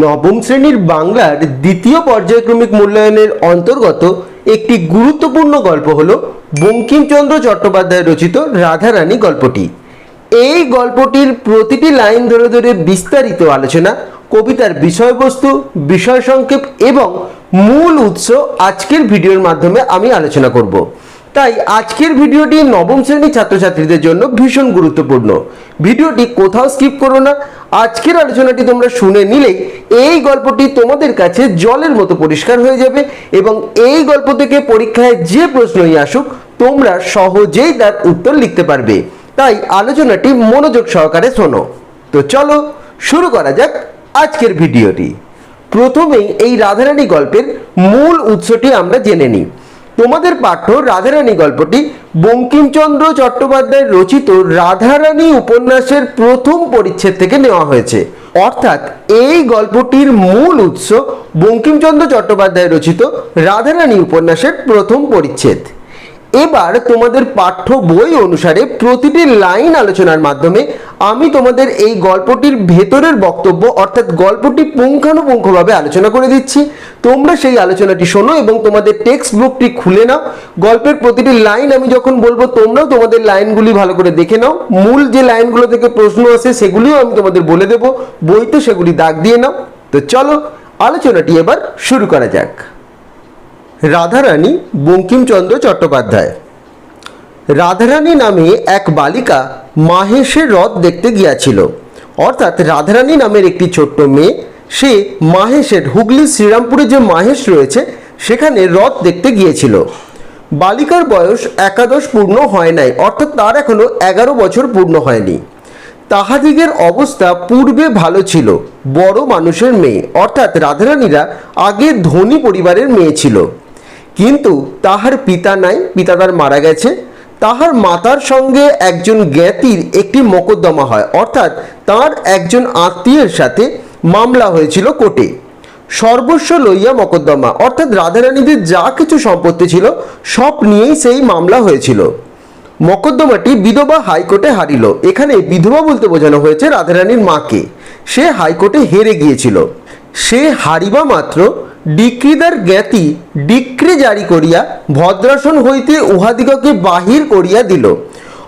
নবম শ্রেণির বাংলার দ্বিতীয় পর্যায়ক্রমিক মূল্যায়নের অন্তর্গত একটি গুরুত্বপূর্ণ গল্প হল বঙ্কিমচন্দ্র চট্টোপাধ্যায় রচিত রাধারানী গল্পটি। এই গল্পটির প্রতিটি লাইন ধরে ধরে বিস্তারিত আলোচনা, কবিতার বিষয়বস্তু, বিষয় সংক্ষেপ এবং মূল উৎস আজকের ভিডিওর মাধ্যমে আমি আলোচনা করব। তাই আজকের ভিডিওটি নবম শ্রেণির ছাত্রছাত্রীদের জন্য ভীষণ গুরুত্বপূর্ণ। ভিডিওটি কোথাও স্কিপ করো না। আজকের আলোচনাটি তোমরা শুনে নিলেই এই গল্পটি তোমাদের কাছে জলের মতো পরিষ্কার হয়ে যাবে এবং এই গল্প থেকে পরীক্ষায় যে প্রশ্নই আসুক, তোমরা সহজেই তার উত্তর লিখতে পারবে। তাই আলোচনাটি মনোযোগ সহকারে শোনো। তো চলো শুরু করা যাক আজকের ভিডিওটি। প্রথমেই এই রাধারানী গল্পের মূল উৎসটি আমরা জেনে নিই। তোমাদের পাঠ্য রাধারানী গল্পটি বঙ্কিমচন্দ্র চট্টোপাধ্যায় রচিত রাধারানী উপন্যাসের প্রথম পরিচ্ছেদ থেকে নেওয়া হয়েছে। অর্থাৎ এই গল্পটির মূল উৎস বঙ্কিমচন্দ্র চট্টোপাধ্যায় রচিত রাধারানী উপন্যাসের প্রথম পরিচ্ছেদ। এবার তোমাদের পাঠ্য বই অনুসারে প্রতিটি লাইন আলোচনার মাধ্যমে আমি তোমাদের এই গল্পটির ভেতরের বক্তব্য, অর্থাৎ গল্পটি পুঙ্খানুপুঙ্খভাবে আলোচনা করে দিচ্ছি। তোমরা সেই আলোচনাটি শোনো এবং তোমাদের টেক্সট বুকটি খুলে নাও। গল্পের প্রতিটি লাইন আমি যখন বলব, তোমরাও তোমাদের লাইনগুলি ভালো করে দেখে নাও। মূল যে লাইনগুলো থেকে প্রশ্ন আসে, সেগুলিও আমি তোমাদের বলে দেবো। বইতে সেগুলি দাগ দিয়ে নাও। তো চলো, আলোচনাটি এবার শুরু করা যাক। রাধারানী বঙ্কিমচন্দ্র চট্টোপাধ্যায়। রাধারানী নামে এক বালিকা মাহেশের রথ দেখতে গিয়াছিল। অর্থাৎ রাধারানী নামের একটি ছোট্ট মেয়ে, সে মাহেশের হুগলি শ্রীরামপুরে যে মাহেশ রয়েছে, সেখানে রথ দেখতে গিয়েছিল। বালিকার বয়স একাদশ পূর্ণ হয় নাই, অর্থাৎ তার এখনও এগারো বছর পূর্ণ হয়নি। তাহাদিগের অবস্থা পূর্বে ভালো ছিল, বড় মানুষের মেয়ে, অর্থাৎ রাধারানীরা আগে ধনী পরিবারের মেয়ে ছিল। কিন্তু তাহার পিতা নাই, পিতা তার মারা গেছে। তাহার মাতার সঙ্গে একজন জ্ঞাতির একটি মোকদ্দমা হয়, অর্থাৎ তার একজন আত্মীয়ের সাথে মামলা হয়েছিল কোর্টে। সর্বস্ব লইয়া মকদ্দমা, অর্থাৎ রাধারানীদের যা কিছু সম্পত্তি ছিল, সব নিয়েই সেই মামলা হয়েছিল। মকদ্দমাটি বিধবা হাইকোর্টে হারিল। এখানে বিধবা বলতে বোঝানো হয়েছে রাধারানীর মাকে। সে হাইকোর্টে হেরে গিয়েছিল। সে হারিবা মাত্র ডিক্রিদার জ্ঞাতি ডিক্রি জারি করিয়া ভদ্রাসন হইতে উহাদিগকে বাহির করিয়া দিল।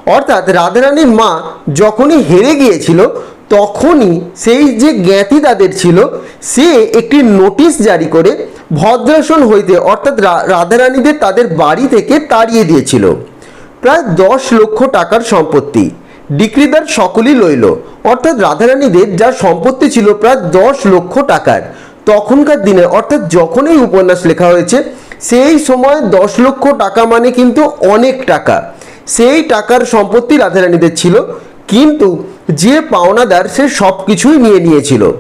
অর্থাৎ রাধারানীর মা যখনই হেরে গিয়েছিল, তখনই সেই যে জ্ঞাতি তাদের ছিল, সে একটি নোটিশ জারি করে ভদ্রাসন হইতে, অর্থাৎ রাধারানীদের তাদের বাড়ি থেকে তাড়িয়ে দিয়েছিল। প্রায় দশ লক্ষ টাকার সম্পত্তি। ডিক্রিদার সকলই লইল। অর্থাৎ রাধারানীদের যা সম্পত্তি ছিল প্রায় দশ লক্ষ টাকার। তখনকার দিনে অর্থাৎ যখন এই উপন্যাস লেখা হয়েছে, সেই সময় দশ লক্ষ টাকা মানে কিন্তু অনেক টাকা। সেই টাকার সম্পত্তি রাধারানীদের ছিল, কিন্তু যে পাওনাদার সে সব কিছুই নিয়ে নিয়েছিল।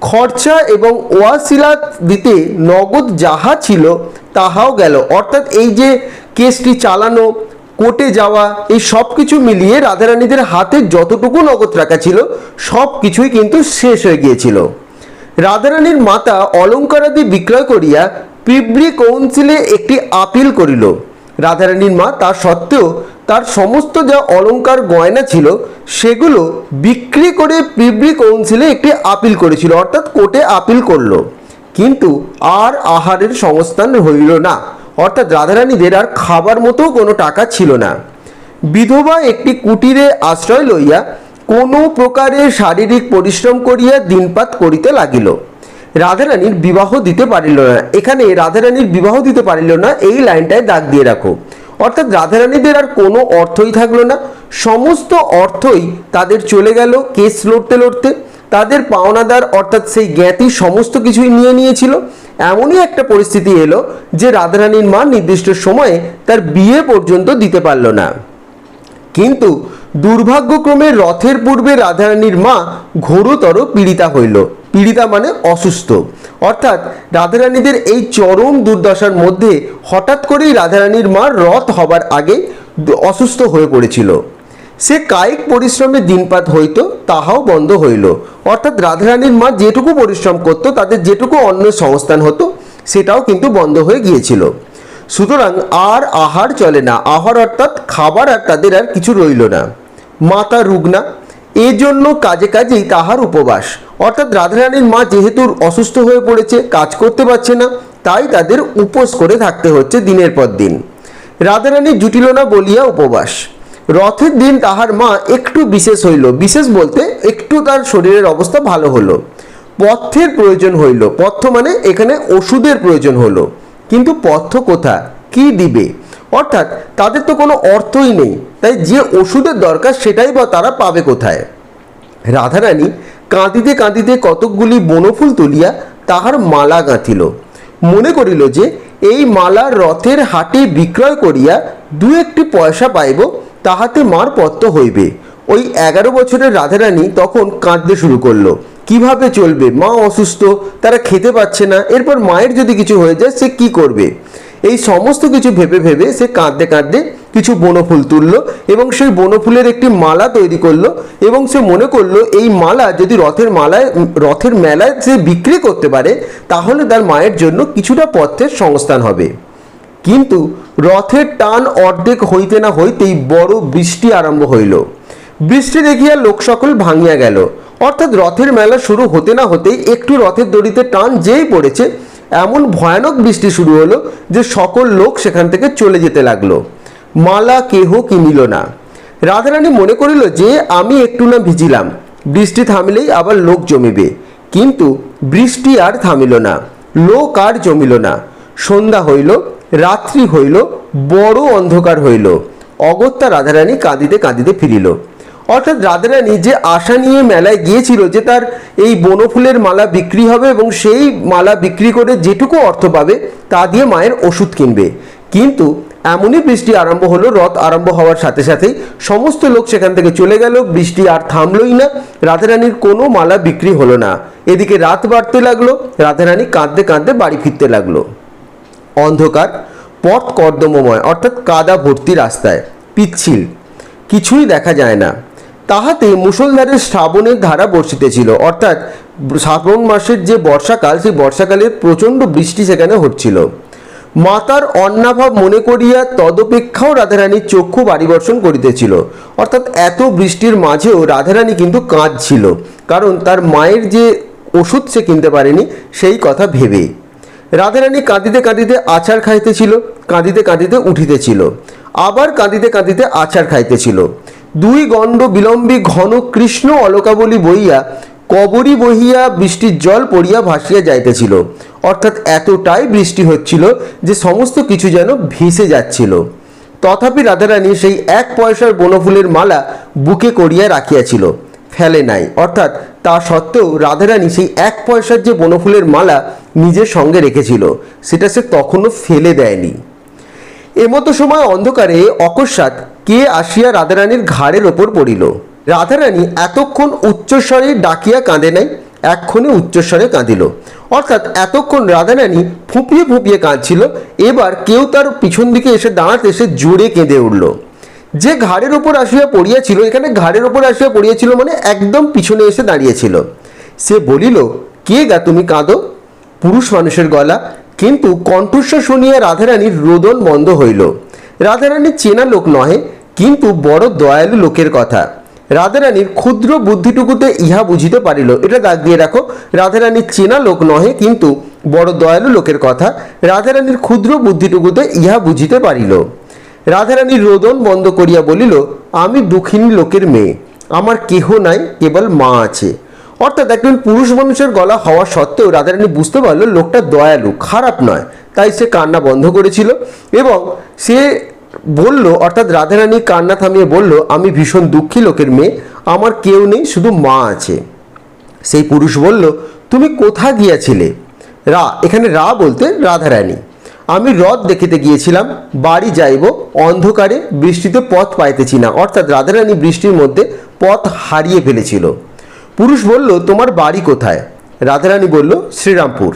খরচা এবং ওয়াসিলাত দিতে নগদ যাহা ছিল, তাহাও গেল। অর্থাৎ এই যে কেসটি চালানো কোর্টে যাওয়া, এই সব কিছু মিলিয়ে রাধারানীদের হাতে যতটুকু নগদ রাখা ছিল সব কিছুই কিন্তু শেষ হয়ে গিয়েছিল। রাধারানীর মাতা অলঙ্কারাদি বিক্রয় করিয়া পিবরি কাউন্সিলে একটি আপিল করিল। রাধারানীর মা তা সত্ত্বেও তার সমস্ত যা অলংকার গয়না ছিল, সেগুলো বিক্রি করে পিবরি কাউন্সিলে একটি আপিল করেছিল, অর্থাৎ কোর্টে আপিল করল। কিন্তু আর আহারের সংস্থান হইল না। অর্থাৎ রাধারানীদের আর খাবার মতো কোনো টাকা ছিল না। বিধবা একটি কুটিরে আশ্রয় লইয়া কোনো প্রকারে শারীরিক পরিশ্রম করিয়া দিনপাত করিতে লাগিল। রাধারানীর বিবাহ দিতে পারিল না। এখানে রাধারানীর বিবাহ দিতে পারিল না, এই লাইনটায় দাগ দিয়ে রাখো। অর্থাৎ রাধারানীদের আর কোনো অর্থই থাকল না। সমস্ত অর্থই তাদের চলে গেল কেস লড়তে লড়তে। তাদের পাওনাদার অর্থাৎ সেই জ্ঞাতি সমস্ত কিছুই নিয়ে নিয়েছিল। এমনই একটা পরিস্থিতি এলো যে রাধারানীর মা নির্দিষ্ট সময়ে তার বিয়ে পর্যন্ত দিতে পারল না। কিন্তু দুর্ভাগ্যক্রমে রথের পূর্বে রাধারানীর মা ঘোরতর পীড়িতা হইল। পীড়িতা মানে অসুস্থ। অর্থাৎ রাধারানীদের এই চরম দুর্দশার মধ্যে হঠাৎ করেই রাধারানীর মা রথ হবার আগে অসুস্থ হয়ে পড়েছিল। সে কায়িক পরিশ্রমে দিনপাত হইত, তাহাও বন্ধ হইল। অর্থাৎ রাধারানীর মা যেটুকু পরিশ্রম করত তাদের যেটুকু অন্য সংস্থান হতো, সেটাও কিন্তু বন্ধ হয়ে গিয়েছিল। সুতরাং আর আহার চলে না। আহার অর্থাৎ খাবার আর তাদের আর কিছু রইল না। মাতা রুগ্না এজন্য কাজে কাজেই তাহার উপবাস। অর্থাৎ রাধারানীর মা যেহেতু অসুস্থ হয়ে পড়েছে, কাজ করতে পারছে না, তাই তাদের উপোস করে থাকতে হচ্ছে দিনের পর দিন। রাধারানী জুটিল না বলিয়া উপবাস। রথের দিন তাহার মা একটু বিশেষ হইল। বিশেষ বলতে একটু তার শরীরের অবস্থা ভালো হলো। পথ্যের প্রয়োজন হইল। পথ্য মানে এখানে ওষুধের প্রয়োজন হলো। কিন্তু পথ্য কোথা কি দিবে? অর্থাৎ তাদের তো কোনো অর্থই নেই। তাই যে ওষুধের দরকার সেটাই বা তারা পাবে কোথায়? রাধারানী কাঁদিতে কাঁদিতে কতকগুলি বনফুল তুলিয়া তাহার মালা গাঁথিল। মনে করিল যে, এই মালা রথের হাটে বিক্রয় করিয়া দু একটি পয়সা পাইব তাহাতে মার পত্ত হইবে। ওই এগারো বছরের রাধারানী তখন কাঁদতে শুরু করল। কীভাবে চলবে? মা অসুস্থ, তারা খেতে পাচ্ছে না। এরপর মায়ের যদি কিছু হয়ে যায়, সে কি করবে? এই সমস্ত কিছু ভেবে ভেবে সে কাঁদতে কাঁদতে কিছু বনফুল তুললো এবং সেই বনফুলের একটি মালা তৈরি করল এবং সে মনে করল, এই মালা যদি রথের মালায়, রথের মেলায় সে বিক্রি করতে পারে, তাহলে তার মায়ের জন্য কিছুটা পথের সংস্থান হবে। কিন্তু রথের টান অর্ধেক হইতে না হইতেই বড় বৃষ্টি আরম্ভ হইল। বৃষ্টি দেখিয়া লোক সকল ভাঙিয়া গেল। অর্থাৎ রথের মেলা শুরু হতে না হতেই একটু রথের দড়িতে টান যেই পড়েছে, এমন ভয়ানক বৃষ্টি শুরু হলো যে সকল লোক সেখান থেকে চলে যেতে লাগল। মালা কেহ কিনিল না। রাধারানী মনে করিল যে, আমি একটু না ভিজিলাম। বৃষ্টি থামিলেই আবার লোক জমিবে। কিন্তু বৃষ্টি আর থামিল না। লোক আর জমিল না। সন্ধ্যা হইল রাত্রি হইল, বড় অন্ধকার হইল। অগত্যা রাধারানী কাঁদিতে কাঁদিতে ফিরিল। অর্থাৎ রাধারানী যে আশা নিয়ে মেলায় গিয়েছিল যে তার এই বনফুলের মালা বিক্রি হবে এবং সেই মালা বিক্রি করে যেটুকু অর্থ পাবে, তা দিয়ে মায়ের ওষুধ কিনবে। কিন্তু এমনই বৃষ্টি আরম্ভ হলো, রথ আরম্ভ হওয়ার সাথে সাথেই সমস্ত লোক সেখান থেকে চলে গেল, বৃষ্টি আর থামলই না, রাধারানীর কোনো মালা বিক্রি হলো না। এদিকে রাত বাড়তে লাগল, রাধারানী কাঁদতে কাঁদতে বাড়ি ফিরতে লাগল। অন্ধকার, পথ কর্দমময়, অর্থাৎ কাদা ভর্তি রাস্তায়, পিচ্ছিল। কিছুই দেখা যায় না। তাহাতে মুষলধারে শ্রাবণের ধারা বর্ষিতেছিল অর্থাৎ শ্রাবণ মাসের যে বর্ষাকাল, সেই বর্ষাকালে প্রচণ্ড বৃষ্টি সেখানে হচ্ছিল। মাতার অন্নাভাব মনে করিয়া তদপেক্ষাও রাধারানীর চক্ষু বাড়িবর্ষণ করিতেছিল, অর্থাৎ এত বৃষ্টির মাঝেও রাধারানী কিন্তু কাঁদছিল, কারণ তার মায়ের যে ওষুধ সে কিনতে পারেনি, সেই কথা ভেবেই রাধারানী কাঁদিতে কাঁদিতে আচার খাইতেছিল, কাঁদিতে কাঁদিতে উঠিতেছিল। আবার কাঁদিতে কাঁদিতে আচার খাইতেছিল। দুই গণ্ড বিলম্বী ঘন কৃষ্ণ অলকাবলী বইয়া কবরী বহিয়া বৃষ্টির জল পড়িয়া ভাসিয়া যাইতেছিল। অর্থাৎ এতটাই বৃষ্টি হচ্ছিল যে সমস্ত কিছু যেন ভেসে যাচ্ছিল। তথাপি রাধারানী সেই এক পয়সার বনফুলের মালা বুকে করিয়া রাখিয়াছিল। ফেলে নাই। অর্থাৎ তা সত্ত্বেও রাধারানী সেই এক পয়সার যে বনফুলের মালা নিজের সঙ্গে রেখেছিল, সেটা সে তখনও ফেলে দেয়নি। এমতো সময় অন্ধকারে অকস্মাৎ কে আসিয়া রাধারানীর ঘাড়ের ওপর পড়িল? রাধারানী এতক্ষণ উচ্চস্বরে ডাকিয়া কাঁদে নাই, এক্ষণে উচ্চস্বরে কাঁদিল। অর্থাৎ এতক্ষণ রাধারানী ফুঁপিয়ে ফুঁপিয়ে কাঁদছিল, এবার কেউ তার পিছন দিকে এসে দাঁড়াতে সে জোরে কেঁদে উঠল। যে ঘাড়ের ওপর আসিয়া পড়িয়াছিল, এখানে ঘাড়ের ওপর আসিয়া পড়িয়াছিল মানে একদম পিছনে এসে দাঁড়িয়েছিল। সে বলিল, কে গা তুমি কাঁদো? পুরুষ মানুষের গলা। কিন্তু কণ্ঠস্বর শুনিয়া রাধারানীর রোদন বন্ধ হইল। রাধারানীর চেনা লোক নহে, কিন্তু বড় দয়ালু লোকের কথা। রাধারানীর ক্ষুদ্র বুদ্ধিটুকুতে ইহা বুঝিতে পারিল। এটা দাগ দিয়ে রাখো রাধারানীর চেনা লোক নহে, কিন্তু বড় দয়ালু লোকের কথা। রাধারানীর ক্ষুদ্র বুদ্ধিটুকুতে ইহা বুঝিতে পারিল। রাধারানী রোদন বন্ধ করিয়া বলিল, আমি দুঃখিনী লোকের মেয়ে। আমার কেহ নাই, কেবল মা আছে। অর্থাৎ একজন পুরুষ মানুষের গলা হওয়া সত্ত্বেও রাধারানী বুঝতে পারল, লোকটা দয়ালু, খারাপ নয়। তাই সে কান্না বন্ধ করেছিল এবং সে বলল, অর্থাৎ রাধারানী কান্না থামিয়ে বলল, আমি ভীষণ দুঃখী লোকের মেয়ে, আমার কেউ নেই, শুধু মা আছে। সেই পুরুষ বলল, তুমি কোথা গিয়াছিলে? রা, এখানে রা বলতে রাধারানী। আমি রথ দেখিতে গিয়েছিলাম, বাড়ি যাইব, অন্ধকারে বৃষ্টিতে পথ পাইতেছি না। অর্থাৎ রাধারানী বৃষ্টির মধ্যে পথ হারিয়ে ফেলেছিল। পুরুষ বলল, তোমার বাড়ি কোথায়? রাধারানী বলল, শ্রীরামপুর।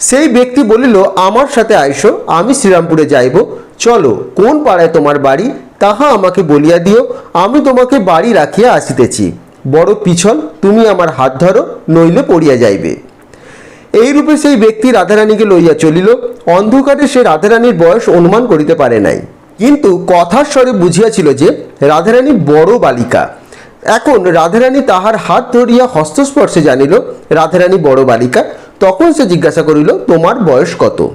সেই ব্যক্তি বলিল, আমার সাথে আইসো, আমি শ্রীরামপুরে যাইব। চলো, কোন পাড়ায় তোমার বাড়ি? তাহা আমাকে বলিয়া দিও, আমি তোমাকে বাড়ি রাখিয়া আসিতেছি। বড় পিছল, তুমি আমার হাত ধরো, নইলে পড়িয়া যাইবে। এইরূপে সেই ব্যক্তি রাধারানীকে লইয়া চলিল। অন্ধকারে সে রাধারানীর বয়স অনুমান করিতে পারে নাই। কিন্তু কথার স্বরে বুঝিয়াছিল যে, রাধারানী বড় বালিকা। এখন রাধারানী তাহার হাত ধরিয়া হস্তস্পর্শে জানিল, রাধারানী বড় বালিকা, তখন সে জিজ্ঞাসা করিল, তোমার বয়স কত?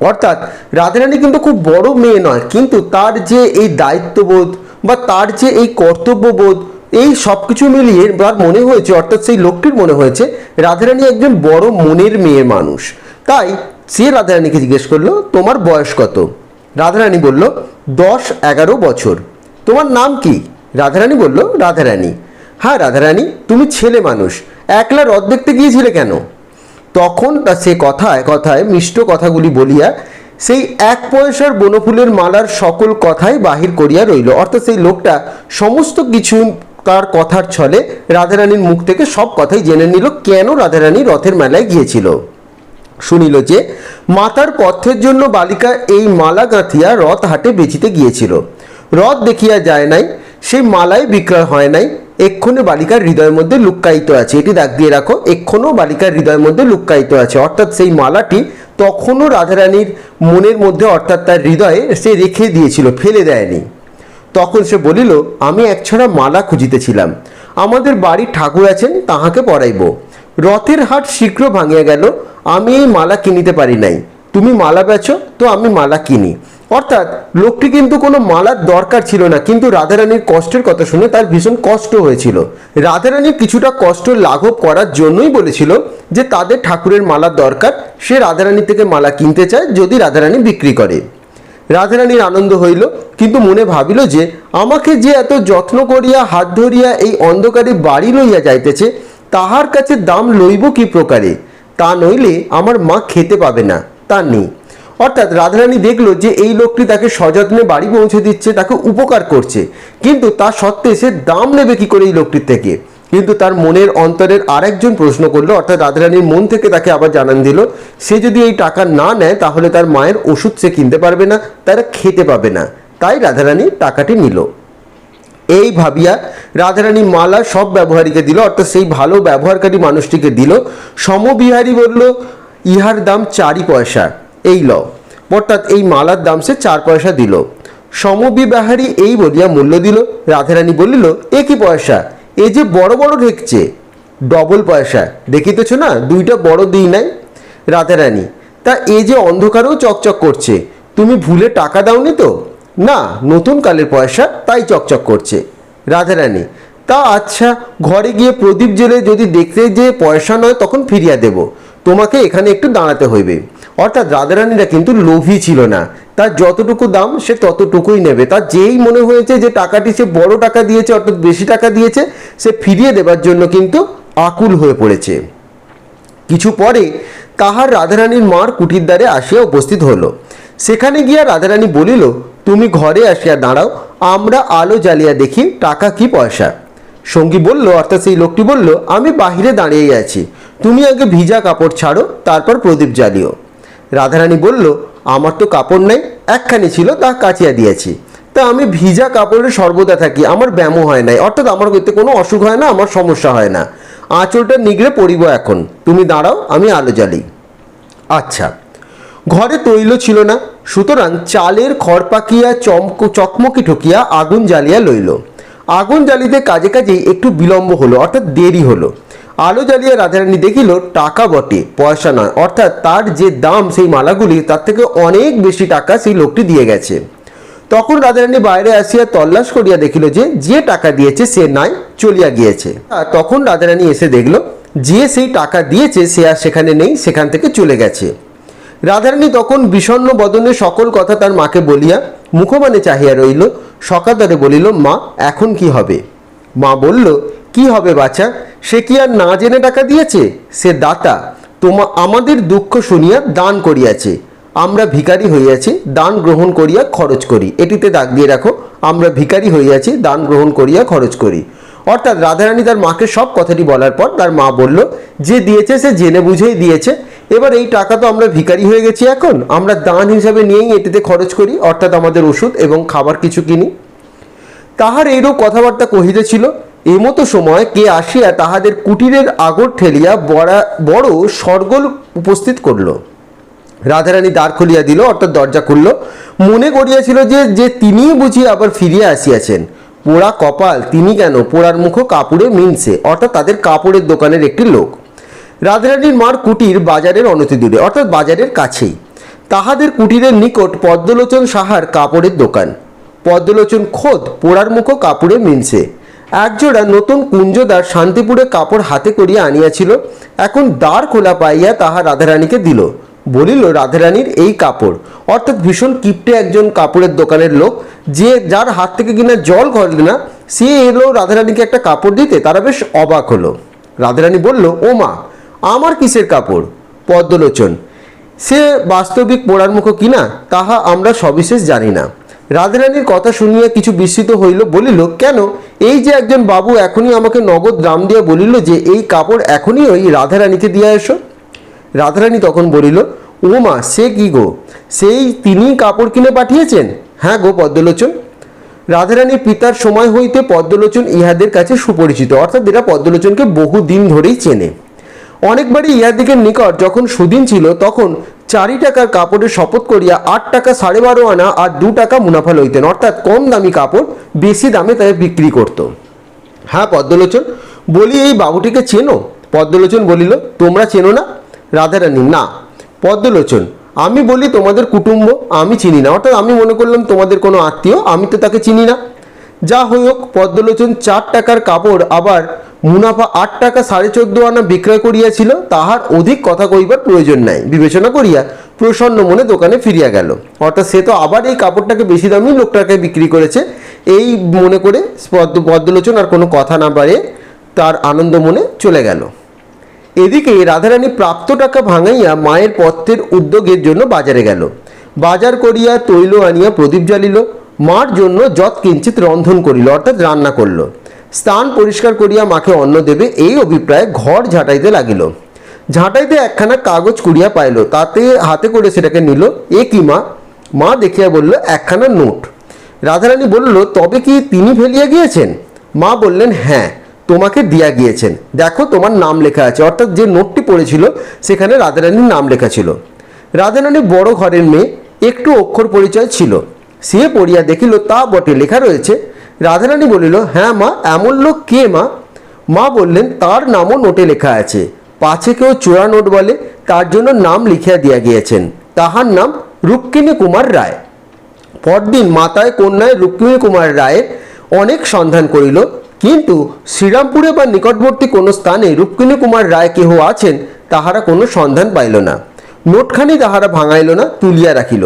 অর্থাৎ, রাধারানী কিন্তু খুব বড় মেয়ে নয়, কিন্তু তার যে এই দায়িত্ববোধ বা তার যে এই কর্তব্যবোধ এই সব কিছু মিলিয়ে তার মনে হয়েছে, অর্থাৎ সেই লোকটির মনে হয়েছে, রাধারানী একজন বড় মনের মেয়ে মানুষ। তাই সে রাধারানীকে জিজ্ঞেস করল, তোমার বয়স কত? রাধারানী বলল, দশ এগারো বছর। তোমার নাম কি? রাধারানী বলল, রাধারানী। হ্যাঁ রাধারানী, তুমি ছেলে মানুষ, একলা রথ দেখতে গিয়েছিলে কেন? তখন তা সে কথায় কথায়, মিষ্ট কথাগুলি বলিয়া সেই এক পয়সার বনফুলের মালার সকল কথাই বাহির করিয়া রইল। অর্থাৎ সেই লোকটা সমস্ত কিছু তার কথার ছলে রাধারানীর মুখ থেকে সব কথাই জেনে নিল কেন রাধারানী রথের মেলায় গিয়েছিল। শুনিল যে, মাতার পথ্যের জন্য বালিকা এই মালা গাঁথিয়া রথ হাটে বেচিতে গিয়েছিল। রথ দেখিয়া যায় নাই, সেই মালাই বিক্রয় হয় নাই, এক্ষণে বালিকার হৃদয়ের মধ্যে লুক্কায়িত আছে। এটি দাগ দিয়ে রাখো, এক্ষণও বালিকার হৃদয়ের মধ্যে লুক্কায়িত আছে। অর্থাৎ সেই মালাটি তখনও রাধারানীর মনের মধ্যে, অর্থাৎ তার হৃদয়ে সে রেখে দিয়েছিল, ফেলে দেয়নি। তখন সে বলিল, আমি একছড়া মালা খুঁজিতেছিলাম। আমাদের বাড়ির ঠাকুর আছেন, তাহাকে পরাইব। রথের হাট শীঘ্র ভাঙিয়া গেল, আমি এই মালা কিনিতে পারি নাই। তুমি মালা বেচো, তো আমি মালা কিনি। অর্থাৎ, লোকটি কিন্তু কোনো মালার দরকার ছিল না, কিন্তু রাধারানীর কষ্টের কথা শুনে তার ভীষণ কষ্ট হয়েছিল। রাধারানীর কিছুটা কষ্ট লাঘব করার জন্যই বলেছিল যে, তাদের ঠাকুরের মালার দরকার, সে রাধারানী থেকে মালা কিনতে চায়, যদি রাধারানী বিক্রি করে। রাধারানীর আনন্দ হইল, কিন্তু মনে ভাবিল যে আমাকে যে এত যত্ন করিয়া, হাত ধরিয়া এই অন্ধকারে বাড়ি লইয়া যাইতেছে, তাহার কাছে দাম লইব কি প্রকারে? তা নইলে আমার মা খেতে পাবে না, তা নেই। অর্থাৎ রাধারানী দেখল যে এই লোকটি তাকে সযত্নে বাড়ি পৌঁছে দিচ্ছে, তাকে উপকার করছে, কিন্তু তা সত্ত্বে সে দাম নেবে কি করে এই লোকটির থেকে? কিন্তু তার মনের অন্তরের আরেকজন প্রশ্ন করল, অর্থাৎ রাধারানীর মন থেকে তাকে আবার জানান দিল, সে যদি এই টাকা না নেয় তাহলে তার মায়ের ওষুধ সে কিনতে পারবে না, তারা খেতে পাবে না। তাই রাধারানী টাকাটি নিল। এই ভাবিয়া রাধারানী মালা সব ব্যবহারীকে দিল, অর্থাৎ সেই ভালো ব্যবহারকারী মানুষটিকে দিল। সমবিহারী বলল, ইহার দাম চারি পয়সা। এই ল অর্থাৎ এই মালার দাম সে চার পয়সা দিল। সমবিবাহারী এই বলিয়া মূল্য দিল। রাধারানী বলিল, এ কি পয়সা? এ যে বড় বড় ঠেকছে ডবল পয়সা, দেখিতেছ না? দুইটা বড় দিই নাই রাধারানী তা এ যে অন্ধকারেও চকচক করছে, তুমি ভুলে টাকা দাওনি তো? না, নতুন কালের পয়সা, তাই চকচক করছে রাধারানী তা আচ্ছা ঘরে গিয়ে প্রদীপ জেলে যদি দেখতে যে পয়সা নয়, তখন ফিরিয়া দেব। তোমাকে এখানে একটু দাঁড়াতে হইবে। অর্থাৎ রাধারানীরা কিন্তু লোভী ছিল না। তার যতটুকু দাম সে ততটুকুই নেবে। তার যেই মনে হয়েছে যে টাকাটি সে বড় টাকা দিয়েছে অর্থাৎ বেশি টাকা দিয়েছে, সে ফিরিয়ে দেবার জন্য কিন্তু আকুল হয়ে পড়েছে। কিছু পরে তাহার রাধারানীর মার কুটির দ্বারে আসিয়া উপস্থিত হলো। সেখানে গিয়া রাধারানী বলিল, তুমি ঘরে আসিয়া দাঁড়াও, আমরা আলো জ্বালিয়া দেখি টাকা কি পয়সা। সঙ্গী বলল, অর্থাৎ সেই লোকটি বলল, আমি বাহিরে দাঁড়িয়েই আছি। তুমি আগে ভিজা কাপড় ছাড়ো, তারপর প্রদীপ জ্বালিও। রাধারানী বলল, আমার তো কাপড় নেই, একখানি ছিল, তা কাচিয়া দিয়েছি। তা আমি ভিজা কাপড়ে সর্বদা থাকি, আমার ব্যামো হয় নাই। অর্থাৎ আমার এতে কোনো অসুখ হয় না, আমার সমস্যা হয় না। আঁচলটা নিগড়ে পড়িব এখন। তুমি দাঁড়াও, আমি আলো জ্বালি। আচ্ছা ঘরে তৈল ছিল না, সুতরাং চালের খড় পাকিয়া চমক, চকমকি ঠকিয়া আগুন জ্বালিয়া লইল। আগুন জ্বালিতে কাজে কাজেই একটু বিলম্ব হলো, অর্থাৎ দেরি হলো। আলো জ্বালিয়া রাধারানী দেখিল, টাকা বটে, পয়সা নয়। অর্থাৎ তার যে দাম সেই মালাগুলি, তার থেকে অনেক বেশি টাকা সেই লোকটি দিয়ে গেছে। তখন রাধারানী বাইরে আসিয়া তল্লাশ করিয়া দেখিল যে যে টাকা দিয়েছে সে নাই, চলিয়া গিয়েছে। তখন রাধারানী এসে দেখল, যে সেই টাকা দিয়েছে সে আর সেখানে নেই, সেখান থেকে চলে গেছে। রাধারানী তখন বিষণ্ণ বদনে সকল কথা তার মাকে বলিয়া মুখমানে চাহিয়া রইল। সকাতরে বলিল, মা, এখন কি হবে? মা বলল কি হবে বাচ্চা সে কি আর না জেনে টাকা দিয়েছে? সে দাতা, তোমা আমাদের দুঃখ শুনিয়া দান করিয়াছে। আমরা ভিখারি হইয়াছি, দান গ্রহণ করিয়া খরচ করি। এটিতে দাগ দিয়ে রাখো, আমরা ভিখারি হইয়াছি, দান গ্রহণ করিয়া খরচ করি। অর্থাৎ রাধারানী তার মাকে সব কথাটি বলার পর তার মা বলল, যে দিয়েছে সে জেনে বুঝেই দিয়েছে। এবার এই টাকা তো আমরা ভিখারি হয়ে গেছি এখন। আমরা দান হিসাবে নিয়েই এটিতে খরচ করি, অর্থাৎ আমাদের ওষুধ এবং খাবার কিছু কিনি। তাহার এইরূপ কথাবার্তা কহিতেছিল। এমতো সময় কে আসিয়া তাহাদের কুটিরের আগর ঠেলিয়া বড়া, বড় সরগোল উপস্থিত করল। রাধারানী দ্বার খুলিয়া দিল, অর্থাৎ দরজা খুলল। মনে করিয়াছিল যে যে তিনিই বুঝি আবার ফিরিয়া আসিয়াছেন। পোড়া কপাল, তিনি কেন? পোড়ার মুখো কাপড়ে মিনছে, অর্থাৎ তাদের কাপড়ের দোকানের একটি লোক। রাধারানীর মার কুটির বাজারের অনতি দূরে, অর্থাৎ বাজারের কাছেই। তাহাদের কুটিরের নিকট পদ্মলোচন সাহার কাপড়ের দোকান। পদ্মলোচন খোদ পোড়ার মুখো কাপড়ে মিনছে। একজোড়া নতুন কুঞ্জদার শান্তিপুরে কাপড় হাতে করিয়া আনিয়াছিল। এখন দ্বার খোলা পাইয়া তাহা রাধারানীকে দিল। বলিল, রাধারানীর এই কাপড়। অর্থাৎ ভীষণ কিপটে একজন কাপড়ের দোকানের লোক, যে যার হাত থেকে কিনা জল ঘরে না, সে এলো রাধারানীকে একটা কাপড় দিতে। তারা বেশ অবাক হলো। রাধারানী বলল, ও মা, আমার কিসের কাপড়? পদ্মলোচন, সে বাস্তবিক পোড়ার মুখো কিনা তাহা আমরা সবিশেষ জানি না। রাধারানীর কথা শুনিয়া কিছু বিস্মিত হইল, বলিল, কেন? এই যে একজন বাবু এখনই আমাকে নগদ দাম দিয়া বলিল যে এই কাপড় এখনই ওই রাধারানীকে দিয়ে এসো। রাধারানী তখন বলিল ও মা সে কি গো? সেই তিনি কাপড় কিনে পাঠিয়েছেন? হ্যাঁ গো পদ্মলোচন। রাধারানীর পিতার সময় হইতে পদ্মলোচন ইহাদের কাছে সুপরিচিত, অর্থাৎ এরা পদ্মলোচনকে বহু দিন ধরেই চেনে। অনেকবারই ইহাদিকের নিকট যখন সুদিন ছিল, তখন চারি টাকার কাপড়ের শপথ করিয়া আট টাকা সাড়ে বারো আনা আর দু টাকা মুনাফা লইতেন। অর্থাৎ কম দামি কাপড়, বেশি দামে তাই বিক্রি করত। হ্যাঁ পদ্মলোচন, বলি এই বাবুটিকে চেনো? পদ্মলোচন বলিল, তোমরা চেনো না? রাধারানী, না। পদ্মলোচন, আমি বলি তোমাদের কুটুম্ব, আমি চিনি না। অর্থাৎ আমি মনে করলাম তোমাদের কোনো আত্মীয়, আমি তো তাকে চিনি না। যা হোক, পদ্মলোচন চার টাকার কাপড়, আবার মুনাফা আট টাকা সাড়ে চোদ্দ আনা বিক্রয় করিয়াছিল, তাহার অধিক কথা কইবার প্রয়োজন নাই। বিবেচনা করিয়া প্রসন্ন মনে দোকানে ফিরিয়া গেল। অর্থাৎ সে তো আবার এই কাপড়টাকে বেশি দামি লোকটাকে বিক্রি করেছে। এই মনে করে পদ্ম, পদ্মলোচন আর কোনো কথা না বাড়ে তার আনন্দ মনে চলে গেল। এদিকে রাধারানী প্রাপ্ত টাকা ভাঙাইয়া মায়ের পথ্যের উদ্যোগের জন্য বাজারে গেল। বাজার করিয়া তৈল আনিয়া প্রদীপ জ্বালিল। মার জন্য যৎ কিঞ্চিত রন্ধন করিল, অর্থাৎ রান্না করল। স্থান পরিষ্কার করিয়া মাকে অন্ন দেবে, এই অভিপ্রায়ে ঘর ঝাঁটাইতে লাগিল। ঝাঁটাইতে একখানা কাগজ কুড়িয়া পাইল, তাতে হাতে করে সেটাকে নিল। এ কি মা? মা দেখিয়া বলল, একখানা নোট। রাধারানী বলল, তবে কি তিনি ফেলিয়া গিয়েছেন? মা বললেন হ্যাঁ তোমাকে দিয়া গিয়েছেন। দেখো, তোমার নাম লেখা আছে। অর্থাৎ যে নোটটি পড়েছিল, সেখানে রাধারানীর নাম লেখা ছিল। রাধারানী বড় ঘরের মেয়ে, একটু অক্ষর পরিচয় ছিল। সে পড়িয়া দেখিল, তা বটে, লেখা রয়েছে। রাধারানী বলিল হ্যাঁ মা, এমন লোক কে মা? মা বললেন, তার নামও নোটে লেখা আছে। পাছে কেউ চোরা নোট বলে, তার জন্য নাম লিখিয়া দিয়া গিয়েছেন। তাহার নাম রুক্মিণী কুমার রায়। পরদিন মাতায়, কন্যায় রুক্মিণী কুমার রায়ের অনেক সন্ধান করিল। কিন্তু শ্রীরামপুরে বা নিকটবর্তী কোনো স্থানে রুক্মিণী কুমার রায় কেহ আছেন, তাহারা কোনো সন্ধান পাইল না। নোটখানি তাহারা ভাঙাইল না, তুলিয়া রাখিল।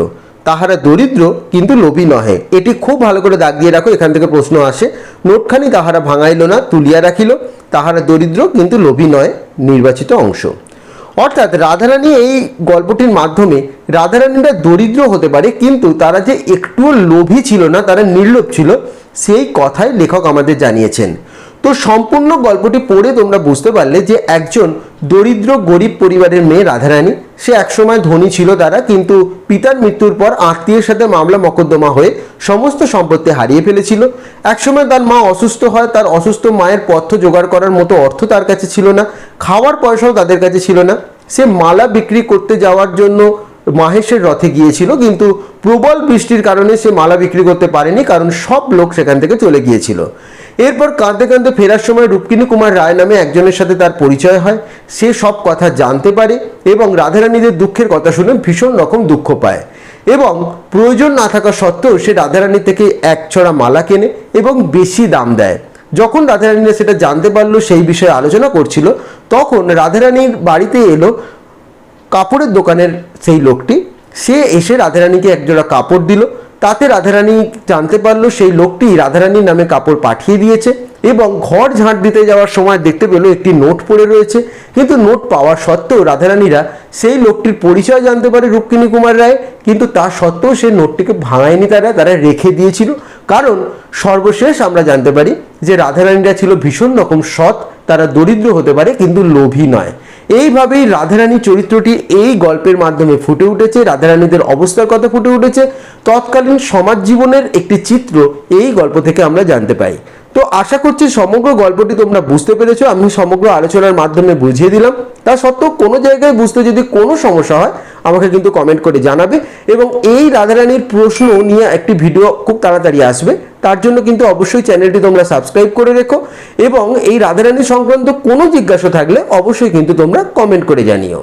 তাহারা দরিদ্র কিন্তু লোভী নহে। এটি খুব ভালো করে দাগ দিয়ে রাখো, এখান থেকে প্রশ্ন আসে। নোটখানি তাহারা ভাঙাইল না, তুলিয়া রাখিল। তাহারা দরিদ্র কিন্তু লোভী নয়, নির্বাচিত অংশ। অর্থাৎ রাধারানী এই গল্পটির মাধ্যমে রাধারানীরা দরিদ্র হতে পারে, কিন্তু তারা যে একটুও লোভী ছিল না, তারা নির্লোভ ছিল, সেই কথাই লেখক আমাদের জানিয়েছেন। তো সম্পূর্ণ গল্পটি পড়ে তোমরা বুঝতে পারলে যে একজন দরিদ্র গরিব পরিবারের মেয়ে রাধারানী, সে একসময় ধনী ছিল তারা, কিন্তু পিতার মৃত্যুর পর আত্মীয়ের সাথে মামলা মকদ্দমা হয়ে সমস্ত সম্পত্তি হারিয়ে ফেলেছিল। একসময় তার মা অসুস্থ হয়, তার অসুস্থ মায়ের পথ্য জোগাড় করার মতো অর্থ তার কাছে ছিল না, খাওয়ার পয়সাও তাদের কাছে ছিল না। সে মালা বিক্রি করতে যাওয়ার জন্য মাহেশের রথে গিয়েছিল, কিন্তু প্রবল বৃষ্টির কারণে সে মালা বিক্রি করতে পারেনি, কারণ সব লোক সেখান থেকে চলে গিয়েছিল। এরপর কাঁদতে কাঁদতে ফেরার সময় রূপকিনী কুমার রায় নামে একজনের সাথে তার পরিচয় হয়। সে সব কথা জানতে পারে এবং রাধারানীদের দুঃখের কথা শুনে ভীষণ রকম দুঃখ পায় এবং প্রয়োজন না থাকা সত্ত্বেও সে রাধারানী থেকে এক ছড়া মালা কেনে এবং বেশি দাম দেয়। যখন রাধারানীরা সেটা জানতে পারল, সেই বিষয়ে আলোচনা করছিল, তখন রাধারানীর বাড়িতে এলো কাপড়ের দোকানের সেই লোকটি। সে এসে রাধারানীকে একজোড়া কাপড় দিল তাতে রাধারানী জানতে পারল সেই লোকটি রাধারানীর নামে কাপড় পাঠিয়ে দিয়েছে এবং ঘর ঝাঁট দিতে যাওয়ার সময় দেখতে পেল একটি নোট পড়ে রয়েছে। কিন্তু নোট পাওয়া সত্ত্বেও রাধারানীরা সেই লোকটির পরিচয় জানতে পারে রুক্মিণী কুমার রায়, কিন্তু তা সত্ত্বেও সেই নোটটিকে ভাঙায়নি, তারা তারা রেখে দিয়েছিল। কারণ সর্বশেষ আমরা জানতে পারি যে রাধারানীরা ছিল ভীষণ রকম সৎ, তারা দরিদ্র হতে পারে, কিন্তু লোভী নয়। এইভাবেই রাধারানী চরিত্রটি এই গল্পের মাধ্যমে ফুটে উঠেছে, রাধারানীদের অবস্থার কথা ফুটে উঠেছে। তৎকালীন সমাজ জীবনের একটি চিত্র এই গল্প থেকে আমরা জানতে পাই। তো আশা করছি সমগ্র গল্পটি তোমরা বুঝতে পেরেছ। আমি সমগ্র আলোচনার মাধ্যমে বুঝিয়ে দিলাম। তা সত্ত্বেও কোনো জায়গায় বুঝতে যদি কোনো সমস্যা হয়, আমাকে কিন্তু কমেন্ট করে জানাবে এবং এই রাধারানীর প্রশ্ন নিয়ে একটি ভিডিও খুব তাড়াতাড়ি আসবে। তার জন্য কিন্তু অবশ্যই চ্যানেলটি তোমরা সাবস্ক্রাইব করে রেখো এবং এই রাধারানী সংক্রান্ত কোনো জিজ্ঞাসা থাকলে অবশ্যই কিন্তু তোমরা কমেন্ট করে জানিও।